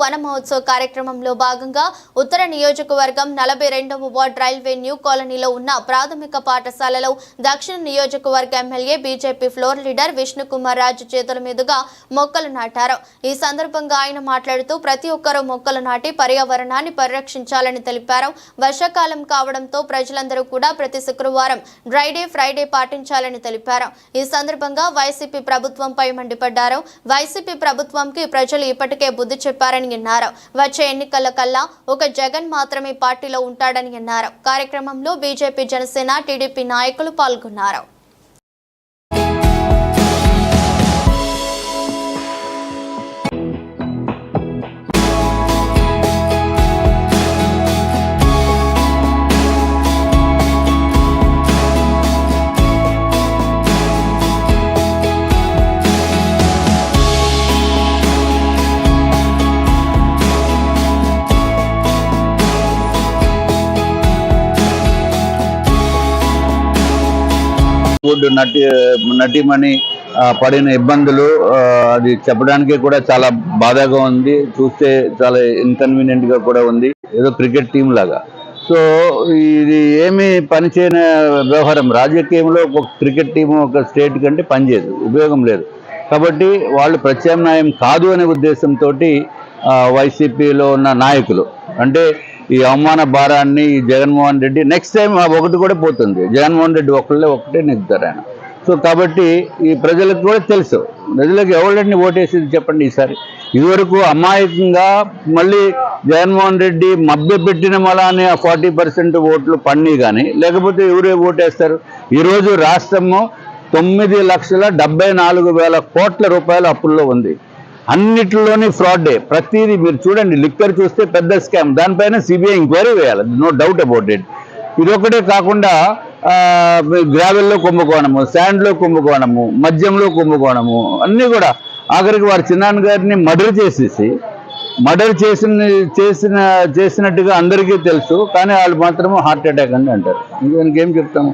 వన మహోత్సవ కార్యక్రమంలో భాగంగా ఉత్తర నియోజకవర్గం నలభై రెండవ వార్డ్ రైల్వే న్యూ కాలనీలో ఉన్న ప్రాథమిక పాఠశాలలో దక్షిణ నియోజకవర్గ MLA BJP floor leader Vishnukumar Raju చేతుల మీదుగా మొక్కలు నాటారు. ఈ సందర్భంగా ఆయన మాట్లాడుతూ ప్రతి ఒక్కరూ మొక్కలు నాటి పర్యావరణాన్ని పరిరక్షించాలని తెలిపారు. వర్షాకాలం కావడంతో ప్రజలందరూ కూడా ప్రతి శుక్రవారం డ్రైడే ఫ్రైడే పాటించాలని తెలిపారు. ఈ సందర్భంగా వైసీపీ ప్రభుత్వంపై మండిపడ్డారు. వైసీపీ ప్రభుత్వంకి ప్రజలు ఇప్పటికే బుద్ధి చెప్పారు. చెప్పారని అన్నారు. వచ్చే ఎన్నికల కల్లా ఒక జగన్ మాత్రమే పార్టీలో ఉంటాడని అన్నారు. కార్యక్రమంలో బీజేపీ జనసేన టీడీపీ నాయకులు పాల్గొన్నారు. బాలీవుడ్ నటి నటిమణి పడిన ఇబ్బందులు అది చెప్పడానికి కూడా చాలా బాధగా ఉంది. చూస్తే చాలా ఇన్కన్వీనియంట్గా కూడా ఉంది. ఏదో క్రికెట్ టీం లాగా. సో ఇది ఏమి పనిచేయని వ్యవహారం. రాజకీయంలో ఒక క్రికెట్ టీం ఒక స్టేట్ కంటే పనిచేయదు. ఉపయోగం లేదు. కాబట్టి వాళ్ళు ప్రత్యామ్నాయం కాదు అనే ఉద్దేశంతో వైసీపీలో ఉన్న నాయకులు అంటే ఈ అవమాన భారాన్ని ఈ జగన్మోహన్ రెడ్డి నెక్స్ట్ టైం ఒకటి కూడా పోతుంది. జగన్మోహన్ రెడ్డి ఒకళ్ళే ఒకటే నెగ్గుతారు ఆయన. సో కాబట్టి ఈ ప్రజలకు కూడా తెలుసు. ప్రజలకు ఎవరిని ఓటేసింది చెప్పండి ఈసారి. ఇదివరకు అమాయకంగా మళ్ళీ జగన్మోహన్ రెడ్డి మభ్య పెట్టిన మలానే ఆ ఫార్టీ పర్సెంట్ ఓట్లు పన్నీ కానీ లేకపోతే ఎవరే ఓటేస్తారు? ఈరోజు రాష్ట్రము తొమ్మిది లక్షల డెబ్బై నాలుగు వేల కోట్ల రూపాయల అప్పుల్లో ఉంది. అన్నిటిలోని ఫ్రాడే. ప్రతిదీ మీరు చూడండి లిక్కర్ చూస్తే పెద్ద స్కామ్ దానిపైన సిబిఐ ఎంక్వైరీ వేయాలి. నో డౌట్ అబౌట్ ఇట్ ఇదొకటే కాకుండా గ్రావెల్లో కుంభకోణము శాండ్లో కుంభకోణము మద్యంలో కుంభకోణము అన్నీ కూడా ఆఖరికి వారి చిన్నాన్న గారిని మర్డర్ చేసేసి మర్డర్ చేసిన చేసిన చేసినట్టుగా అందరికీ తెలుసు కానీ వాళ్ళు మాత్రము హార్ట్ అటాక్ అని అంటారు. ఇంకేం చెప్తాము?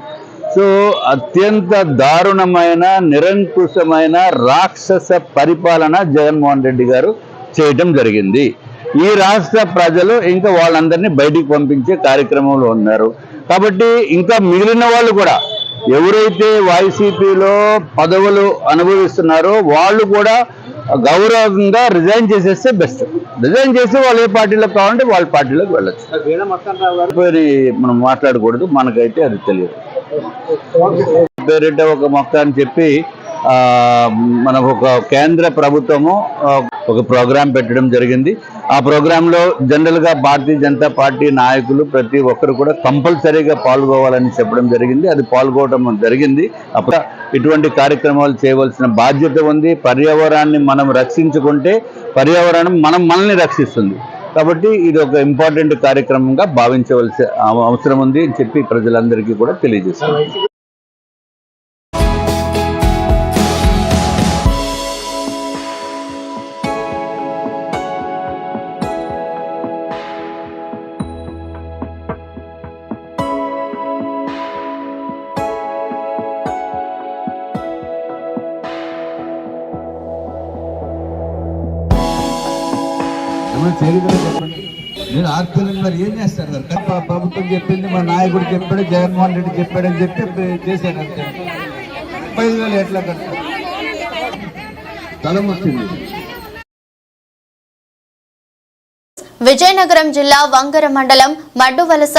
సో అత్యంత దారుణమైన నిరంకుశమైన రాక్షస పరిపాలన జగన్మోహన్ రెడ్డి గారు చేయటం జరిగింది. ఈ రాష్ట్ర ప్రజలు ఇంకా వాళ్ళందరినీ బయటికి పంపించే కార్యక్రమంలో ఉన్నారు. కాబట్టి ఇంకా మిగిలిన వాళ్ళు కూడా ఎవరైతే వైసీపీలో పదవులు అనుభవిస్తున్నారో వాళ్ళు కూడా గౌరవంగా రిజైన్ చేసేస్తే బెస్ట్ రిజైన్ చేసి వాళ్ళు ఏ పార్టీలోకి కావాలంటే వాళ్ళ పార్టీలోకి వెళ్ళచ్చు. పేరు మనం మాట్లాడకూడదు మనకైతే అది తెలియదు. పేరిట ఒక మొక్క అని చెప్పి మనకు ఒక కేంద్ర ప్రభుత్వము ఒక ప్రోగ్రాం పెట్టడం జరిగింది. ఆ ప్రోగ్రాంలో జనరల్గా భారతీయ జనతా పార్టీ నాయకులు ప్రతి ఒక్కరు కూడా కంపల్సరీగా పాల్గొవాలని చెప్పడం జరిగింది. అది పాల్గొవడం జరిగింది. అప్పుడు ఇటువంటి కార్యక్రమాలు చేయవలసిన బాధ్యత ఉంది. పర్యావరణాన్ని మనం రక్షించుకుంటే పర్యావరణం మనం మనల్ని రక్షిస్తుంది. కాబట్టి ఇది ఒక ఇంపార్టెంట్ కార్యక్రమంగా భావించవలసిన అవ- అవసరం ఉంది అని చెప్పి ప్రజలందరికీ కూడా తెలియజేస్తాను ఏమైనా చేయగలరా చెప్పండి? నేను ఆర్థిక మరి ఏం చేస్తారు సార్ ప్రభుత్వం చెప్పింది మా నాయకుడు చెప్పాడు జగన్మోహన్ రెడ్డి చెప్పాడు అని చెప్పి పే- చేశాను అంతే. ముప్పై ఐదు వేలు ఎట్లా కట్టారు తలం విజయనగరం జిల్లా వంగర మండలం మడ్డువలస